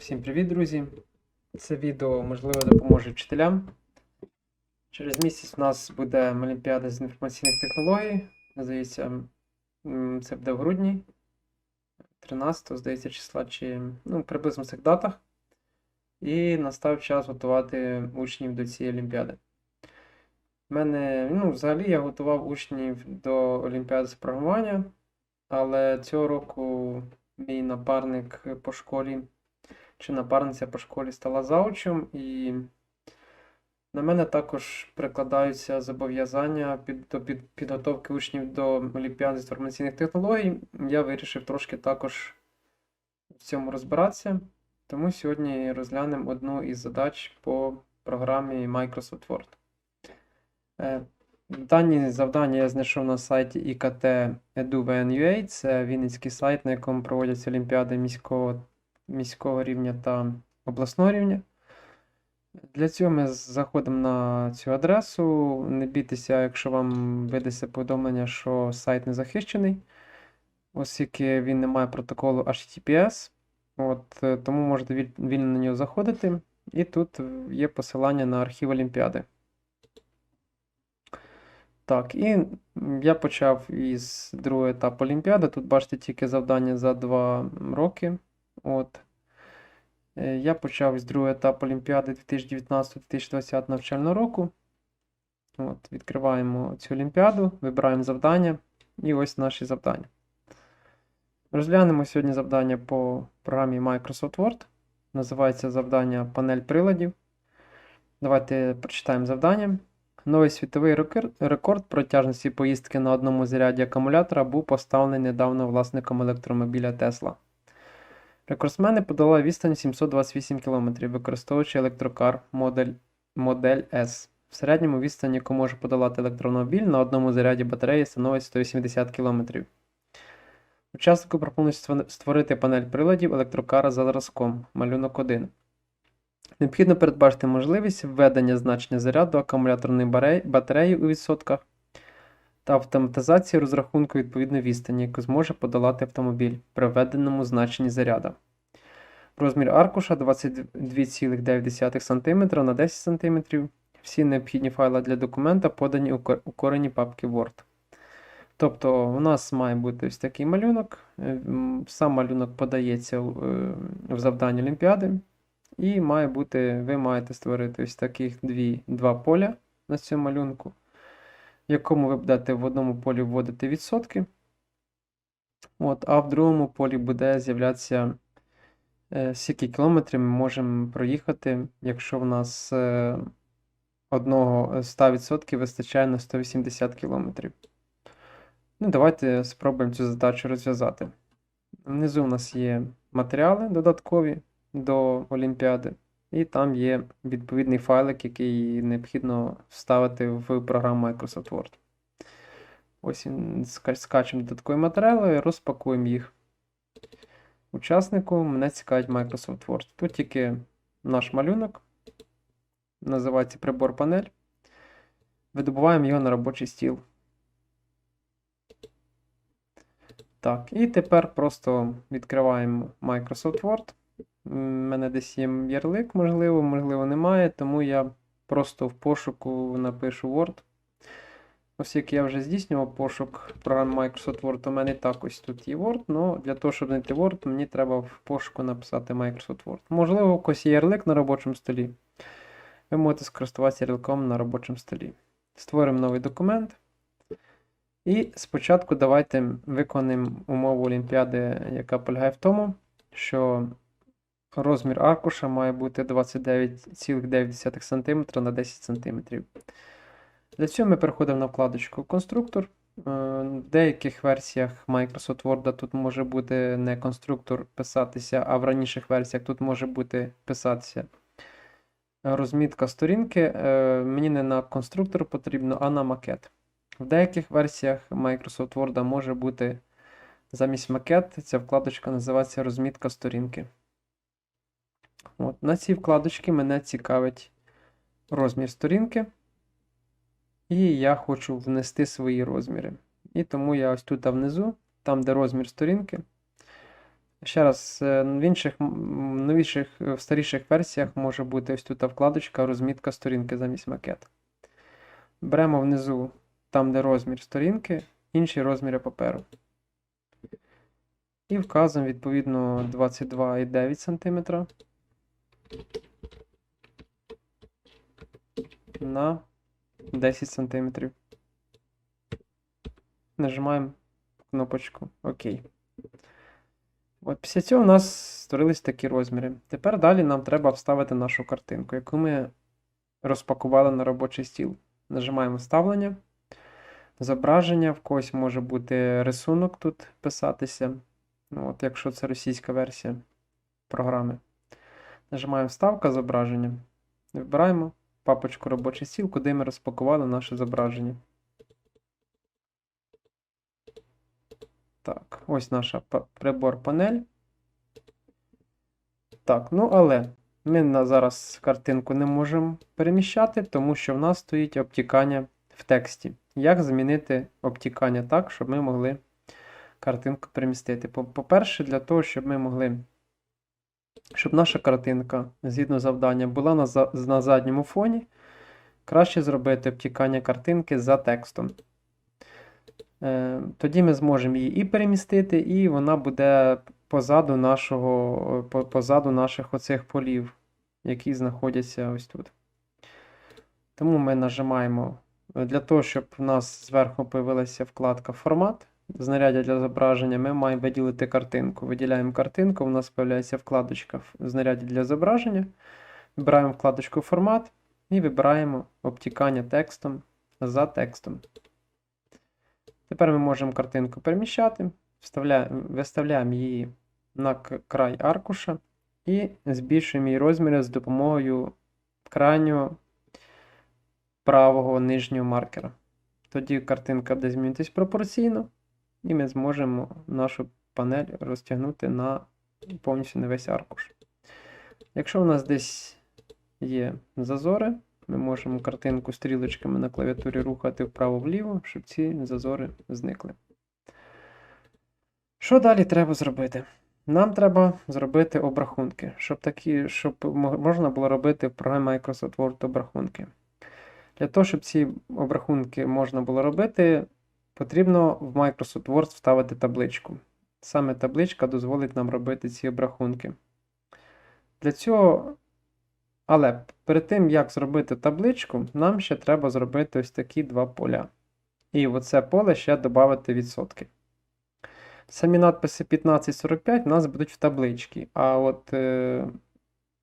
Всім привіт, друзі! Це відео можливо допоможе вчителям. Через місяць у нас буде Олімпіада з інформаційних технологій. Здається, це буде в грудні, 13, здається, числа, чи ну, приблизно в цих датах. І настав час готувати учнів до цієї Олімпіади. У мене, ну, взагалі, я готував учнів до Олімпіади з програмування, але цього року мій напарник по школі чи напарниця по школі стала заучем, і на мене також прикладаються зобов'язання під, до під, підготовки учнів до Олімпіади з інформаційних технологій. Я вирішив трошки також в цьому розбиратися. Тому сьогодні розглянемо одну із задач по програмі Microsoft Word. Е, Дані завдання я знайшов на сайті IKT.edu.ua. Це вінницький сайт, на якому проводяться олімпіади міського міського рівня та обласного рівня. Для цього ми заходимо на цю адресу. Не бійтеся, якщо вам видасться повідомлення, що сайт не захищений, оскільки він не має протоколу HTTPS. От, е, тому можете вільно на нього заходити. І тут є посилання на архів Олімпіади. Так, і я почав із другого етапу Олімпіади. Тут бачите тільки завдання за 2 роки. От. Е, Я почав з другого етапу Олімпіади 2019-2020 навчального року. От, Відкриваємо цю Олімпіаду, вибираємо завдання. І ось наші завдання. Розглянемо сьогодні завдання по програмі Microsoft Word. Називається завдання Панель приладів. Давайте прочитаємо завдання. Новий світовий рекорд протяжності поїздки на одному заряді акумулятора був поставлений недавно власником електромобіля Tesla. Рекордсмени подолали відстань 728 км, використовуючи електрокар модель, модель S. В середньому відстань, яку може подолати електромобіль на одному заряді батареї становить 180 км. Учаснику пропонують створити панель приладів електрокара за зразком, малюнок 1. Необхідно передбачити можливість введення значення заряду акумуляторної батареї у відсотках та автоматизації розрахунку відповідної відстані, яку зможе подолати автомобіль при введеному значенні заряда. Розмір аркуша 22,9 см на 10 см. Всі необхідні файли для документа подані у корені папки Word. Тобто у нас має бути ось такий малюнок. Е, Сам малюнок подається е, в завданні Олімпіади. І має бути, ви маєте створити ось таких дві, два поля на цьому малюнку, якому ви будете в одному полі вводити відсотки. От, а в другому полі буде з'являтися, е, скільки кілометрів ми можемо проїхати, якщо в нас е, одного е, 100% вистачає на 180 кілометрів. Ну, давайте спробуємо цю задачу розв'язати. Внизу у нас є матеріали додаткові до Олімпіади, і там є відповідний файлик, який необхідно вставити в програму Microsoft Word. Ось скачемо додаткові матеріали, розпакуємо їх. Учаснику мене цікавить Microsoft Word. Тут тільки наш малюнок, називається прибор панель. Видобуваємо його на робочий стіл. Так, і тепер просто відкриваємо Microsoft Word. Мене десь є ярлик, можливо, можливо, немає, тому я просто в пошуку напишу Word. Оскільки я вже здійснював пошук програм Microsoft Word, у мене так ось тут є Word, але для того, щоб знайти Word, мені треба в пошуку написати Microsoft Word. Можливо, у когось є ярлик на робочому столі. Ви можете скористуватися ярликом на робочому столі. Створимо новий документ. І спочатку давайте виконаємо умову Олімпіади, яка полягає в тому, що розмір аркуша має бути 29,9 см на 10 см. Для цього ми переходимо на вкладочку Конструктор. Е, В деяких версіях Microsoft Word тут може бути не конструктор писатися, а в раніших версіях тут може бути писатися розмітка сторінки. Е, Мені не на конструктор потрібно, а на макет. В деяких версіях Microsoft Word може бути замість макет, ця вкладочка називається розмітка сторінки. От, на цій вкладочці мене цікавить розмір сторінки. І я хочу внести свої розміри. І тому я ось тут внизу, там де розмір сторінки, Ще раз, е, в інших новіших, е, в старіших версіях може бути ось тут вкладочка розмітка сторінки замість макет. Беремо внизу, там, де розмір сторінки, інші розміри паперу. І вказуємо відповідно 22,9 см на 10 см. Нажимаємо кнопочку ОК. От після цього у нас створились такі розміри. Тепер далі нам треба вставити нашу картинку, яку ми розпакували на робочий стіл. Нажимаємо вставлення, зображення, в когось може бути рисунок тут писатися. Ну, от, якщо це російська версія програми. Нажимаємо вставка зображення. Вибираємо папочку робочий стіл, куди ми розпакували наше зображення. Так, ось наша прибор-панель. Так, ну але ми на зараз картинку не можемо переміщати, тому що в нас стоїть обтікання в тексті. Як змінити обтікання так, щоб ми могли картинку перемістити? По- По-перше, для того, щоб ми могли, щоб наша картинка, згідно завдання, була на, на задньому фоні, краще зробити обтікання картинки за текстом. Е, Тоді ми зможемо її і перемістити, і вона буде позаду нашого, позаду наших оцих полів, які знаходяться ось тут. Тому ми нажимаємо е, для того, щоб у нас зверху появилася вкладка Формат. Знаряддя для зображення, ми маємо виділити картинку. Виділяємо картинку, у нас з'являється вкладочка «Ф- Знаряддя для зображення. Вибираємо вкладочку Формат і вибираємо обтікання текстом за текстом. Тепер ми можемо картинку переміщати, вставляємо, виставляємо її на край аркуша і збільшуємо її розміри з допомогою крайнього правого нижнього маркера. Тоді картинка буде змінитись пропорційно, і ми зможемо нашу панель розтягнути на повністю на весь аркуш. Якщо у нас десь є зазори, ми можемо картинку стрілочками на клавіатурі рухати вправо-вліво, щоб ці зазори зникли. Що далі треба зробити? Нам треба зробити обрахунки, щоб, такі, щоб можна було робити в програмі Microsoft Word обрахунки. Для того, щоб ці обрахунки можна було робити, потрібно в Microsoft Word вставити табличку. Саме табличка дозволить нам робити ці обрахунки. Для цього але перед тим, як зробити табличку, нам ще треба зробити ось такі два поля. І в оце поле ще додати відсотки. Самі надписи 1545 у нас будуть в табличці, а от е,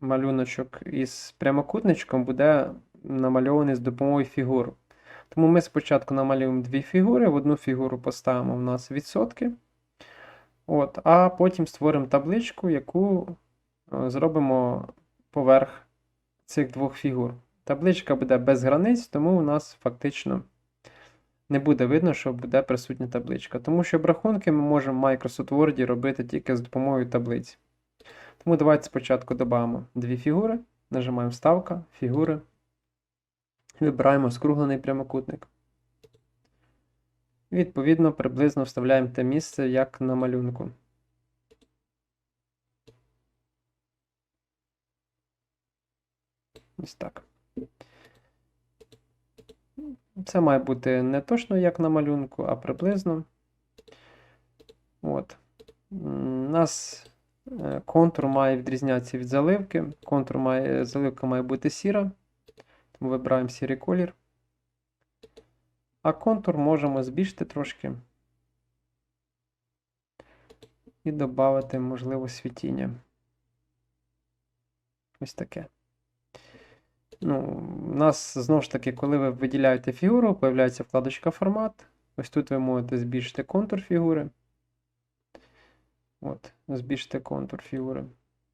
малюночок із прямокутничком буде намальований з допомогою фігур. Тому ми спочатку намалюємо дві фігури, в одну фігуру поставимо в нас відсотки. От, а потім створимо табличку, яку е, зробимо поверх цих двох фігур. Табличка буде без границь, тому у нас фактично не буде видно, що буде присутня табличка. Тому що обрахунки ми можемо в Microsoft Word робити тільки з допомогою таблиць. Тому давайте спочатку додамо дві фігури, нажимаємо Вставка, фігури, вибираємо скруглений прямокутник. Відповідно, приблизно вставляємо те місце, як на малюнку. Ось так. Це має бути не точно як на малюнку, а приблизно. От. У нас е, контур має відрізнятися від заливки. Контур має, заливка має бути сіра, тому вибираємо сірий колір. А контур можемо збільшити трошки і додати, можливо, світіння. Ось таке. Ну, у нас знову ж таки, коли ви виділяєте фігуру, появляється вкладочка формат. Ось тут ви можете збільшити контур фігури. От, збільшити контур фігури.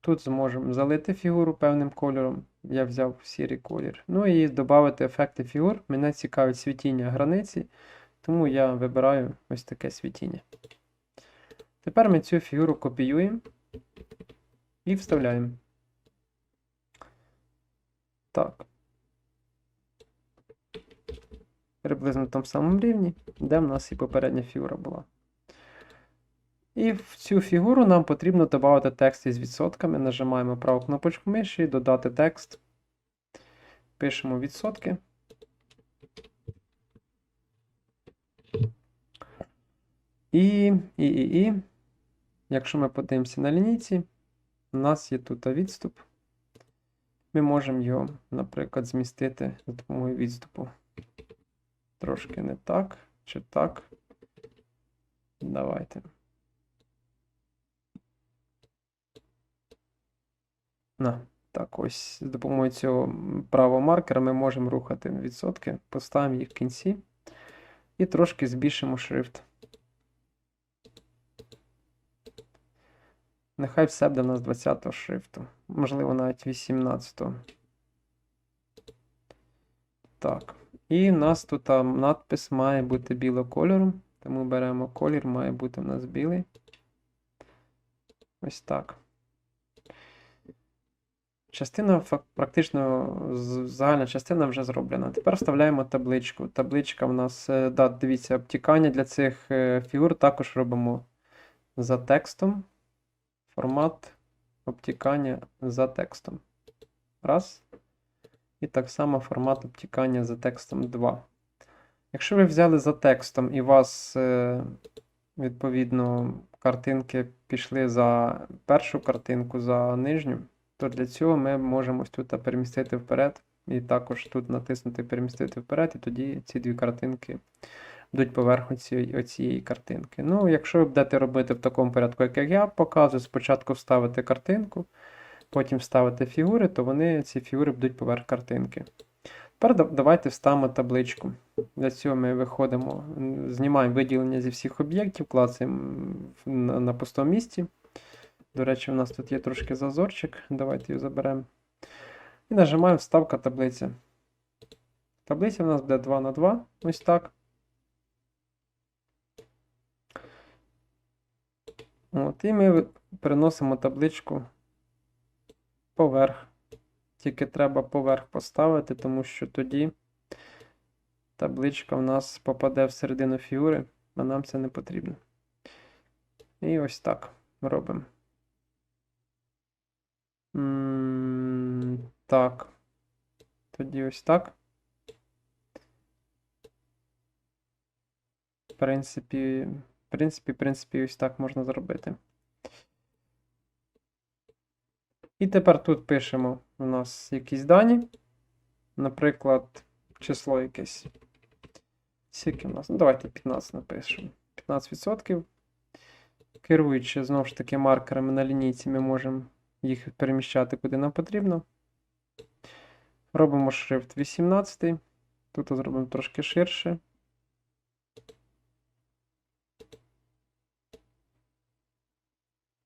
Тут зможемо залити фігуру певним кольором. Я взяв сірий колір. Ну і додати ефекти фігур. Мене цікавить світіння границі, тому я вибираю ось таке світіння. Тепер ми цю фігуру копіюємо і вставляємо. Так. Приблизно на тому самому рівні, де в нас і попередня фігура була. І в цю фігуру нам потрібно додати текст із відсотками. Нажимаємо праву кнопочку миші, додати текст. Пишемо відсотки. І, і, і, і. Якщо ми подивимося на лінійці, у нас є тут відступ. Ми можемо його, наприклад, змістити за допомогою відступу. Трошки не так, чи так. Давайте. На, так, ось з допомогою цього правого маркера ми можемо рухати відсотки, поставимо їх в кінці і трошки збільшимо шрифт. Нехай все буде в нас 20 шрифту, можливо, навіть 18. -го. Так. І в нас тут там надпис має бути білого кольору, тому беремо колір, має бути у нас білий. Ось так. Частина практично загальна частина вже зроблена. Тепер вставляємо табличку. Табличка в нас, е, да, дивіться, обтікання для цих е, фігур також робимо за текстом. Формат обтікання за текстом. Раз. І так само формат обтікання за текстом 2. Якщо ви взяли за текстом і у вас, е, відповідно, картинки пішли за першу картинку, за нижню, то для цього ми можемо ось тут перемістити вперед, і також тут натиснути перемістити вперед, і тоді ці дві картинки будуть поверху цієї, оцієї картинки. Ну, якщо ви будете робити в такому порядку, як я показую, спочатку вставити картинку, потім вставити фігури, то вони, ці фігури будуть поверх картинки. Тепер давайте вставимо табличку. Для цього ми виходимо, знімаємо виділення зі всіх об'єктів, клацаємо на, пустому місці. До речі, у нас тут є трошки зазорчик. Давайте його заберемо. І нажимаємо вставка таблиця. Таблиця у нас буде 2 на 2, ось так. От, і ми переносимо табличку поверх. Тільки треба поверх поставити, тому що тоді табличка в нас попаде всередину фігури, а нам це не потрібно. І ось так робимо. Так. Тоді ось так. В принципі, в принципі, в принципі, ось так можна зробити. І тепер тут пишемо у нас якісь дані. Наприклад, число якесь. Скільки у нас? Ну, давайте 15 напишемо. 15%. Керуючи знову ж таки маркерами на лінійці, ми можемо їх переміщати куди нам потрібно. Робимо шрифт 18. Тут зробимо трошки ширше.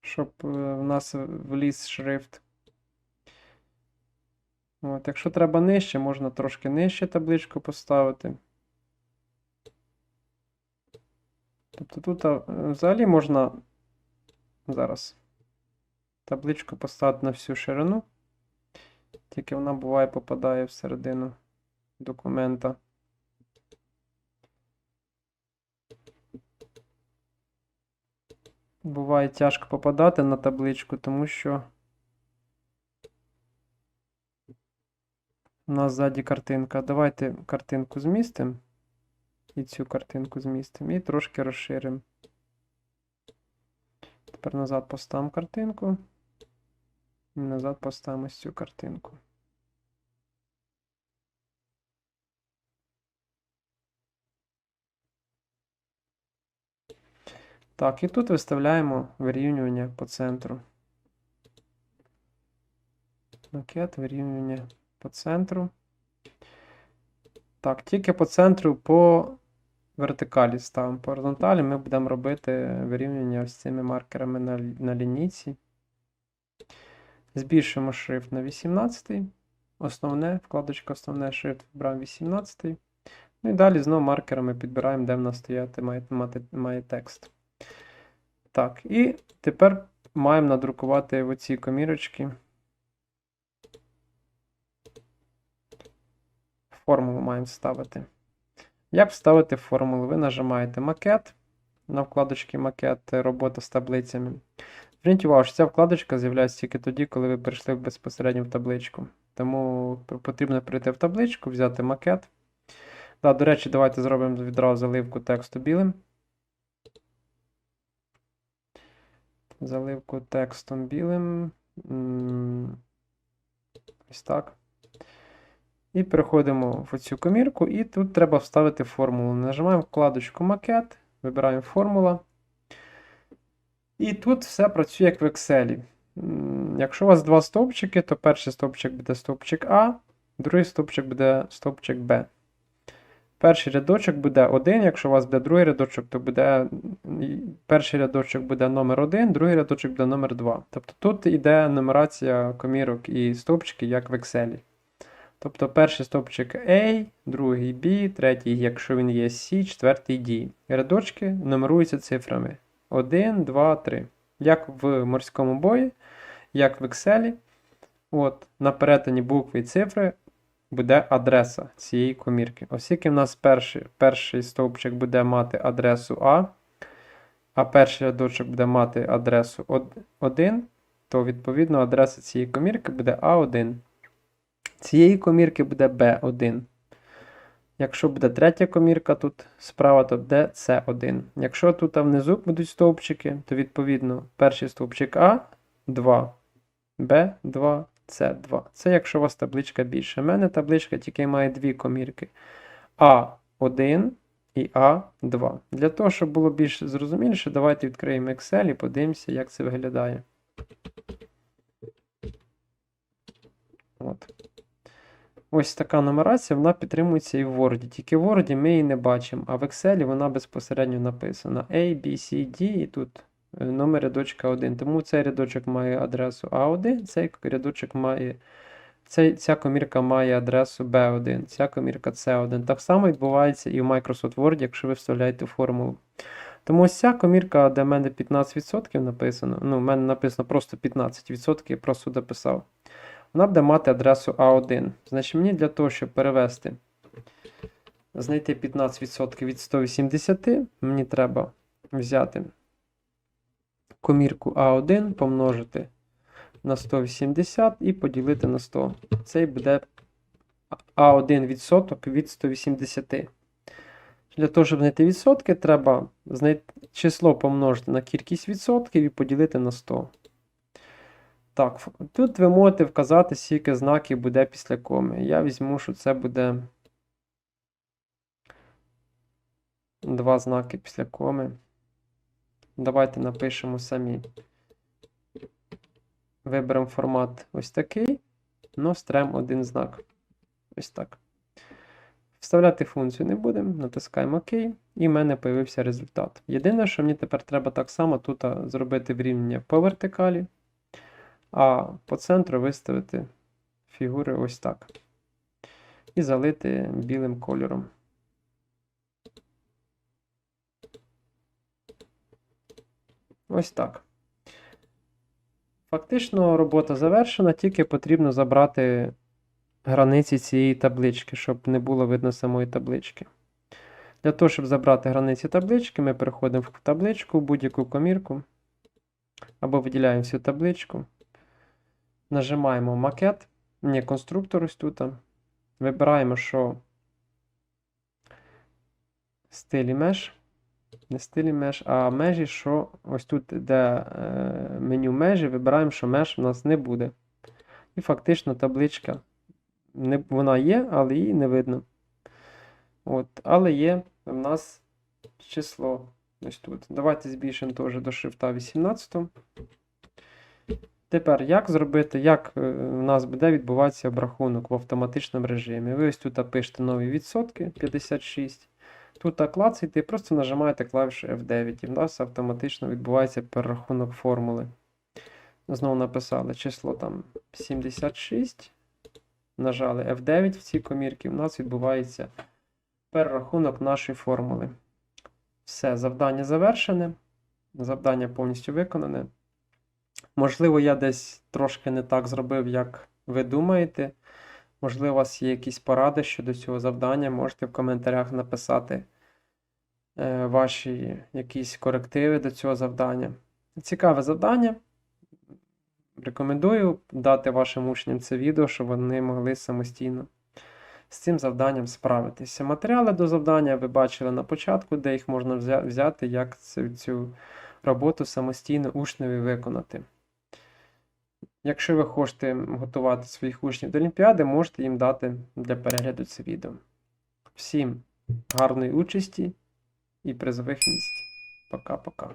Щоб е, в нас вліз шрифт. От, якщо треба нижче, можна трошки нижче табличку поставити. Тобто тут взагалі можна зараз табличку поставити на всю ширину, тільки вона буває попадає всередину документа. Буває тяжко попадати на табличку, тому що у нас ззаді картинка. Давайте картинку змістимо. І цю картинку змістимо. І трошки розширимо. Тепер назад поставимо картинку. І назад поставимо цю картинку. Так, і тут виставляємо вирівнювання по центру. Макет, вирівнювання по центру. Так, тільки по центру по вертикалі ставимо. По горизонталі ми будемо робити вирівнювання ось цими маркерами на, на лінійці. Збільшимо шрифт на 18. Основне, вкладочка основне шрифт вибираємо 18. Ну і далі знову маркерами підбираємо, де в нас стояти має, мати, має текст. Так, і тепер маємо надрукувати оці комірочки. Формулу маємо ставити. Як вставити формулу? Ви нажимаєте макет, на вкладочці макет робота з таблицями. Що ця вкладочка з'являється тільки тоді, коли ви прийшли безпосередньо в табличку. Тому потрібно прийти в табличку, взяти макет. Да, до речі, давайте зробимо відразу заливку тексту білим. Заливку текстом білим. Ось так. І переходимо в цю комірку, і тут треба вставити формулу. Нажимаємо вкладочку макет, вибираємо формула. І тут все працює як в Excel. Якщо у вас два стовпчики, то перший стовпчик буде стовпчик А, другий стовпчик буде стовпчик Б. Перший рядочок буде 1, якщо у вас буде другий рядочок, то буде перший рядочок буде номер 1, другий рядочок буде номер 2. Тобто тут йде нумерація комірок і стовпчиків, як в Excel. Тобто перший стовпчик A, другий B, третій, якщо він є C, четвертий D. Рядочки нумеруються цифрами 1, 2, 3. Як в морському бої, як в Excel. От, на перетині букви і цифри буде адреса цієї комірки. Оскільки в нас перший, перший стовпчик буде мати адресу А, а перший рядочок буде мати адресу 1, то відповідно адреса цієї комірки буде А1. Цієї комірки буде B1. Якщо буде третя комірка тут справа, то буде С1. Якщо тут внизу будуть стовпчики, то відповідно перший стовпчик А 2, Б2, С2. Це якщо у вас табличка більше. У мене табличка тільки має дві комірки А1 і А2. Для того, щоб було більш зрозуміліше, давайте відкриємо Excel і подивимося, як це виглядає. От. Ось така нумерація, вона підтримується і в Word. Тільки в Word ми її не бачимо, а в Excel вона безпосередньо написана A, B, C, D, і тут е, номер рядочка 1. Тому цей рядочок має адресу A1, цей рядочок має. Цей, ця комірка має адресу B1, ця комірка C1. Так само відбувається і в Microsoft Word, якщо ви вставляєте формулу. Тому ось ця комірка, де в мене 15% написано, ну, в мене написано просто 15%, я просто дописав. Вона буде мати адресу А1. Значить, мені для того, щоб перевести, знайти 15% від 180, мені треба взяти комірку А1, помножити на 180 і поділити на 100. Це буде А1 відсоток від 180. Для того, щоб знайти відсотки, треба знайти число помножити на кількість відсотків і поділити на 100. Так, тут ви можете вказати, скільки знаків буде після коми. Я візьму, що це буде два знаки після коми. Давайте напишемо самі. Виберемо формат ось такий, но стрем один знак. Ось так. Вставляти функцію не будемо, натискаємо ОК, і в мене з'явився результат. Єдине, що мені тепер треба так само тут зробити врівняння по вертикалі, а по центру виставити фігури ось так. І залити білим кольором. Ось так. Фактично робота завершена, тільки потрібно забрати границі цієї таблички, щоб не було видно самої таблички. Для того, щоб забрати границі таблички, ми переходимо в табличку, будь-яку комірку, або виділяємо всю табличку. Нажимаємо макет, ні, конструктор ось тут. Вибираємо, що стилі меж. Не стилі меж, а межі, що ось тут, де е, меню межі, вибираємо, що меж у нас не буде. І фактично табличка не, вона є, але її не видно. От, але є в нас число ось тут. Давайте збільшимо теж до шрифта 18. Тепер, як зробити, як е, у нас буде відбуватися обрахунок в автоматичному режимі? Ви ось тут пишете нові відсотки 56. Тут клацаєте і просто нажимаєте клавішу F9, і в нас автоматично відбувається перерахунок формули. Знову написали число там 76. Нажали F9 в цій комірці, у нас відбувається перерахунок нашої формули. Все, завдання завершене. Завдання повністю виконане. Можливо, я десь трошки не так зробив, як ви думаєте. Можливо, у вас є якісь поради щодо цього завдання, можете в коментарях написати. е, ваші якісь корективи до цього завдання. Цікаве завдання. Рекомендую дати вашим учням це відео, щоб вони могли самостійно з цим завданням справитися. Матеріали до завдання ви бачили на початку, де їх можна взяти, як цю, цю роботу самостійно учневі виконати. Якщо ви хочете готувати своїх учнів до Олімпіади, можете їм дати для перегляду це відео. Всім гарної участі і призових місць. Пока-пока.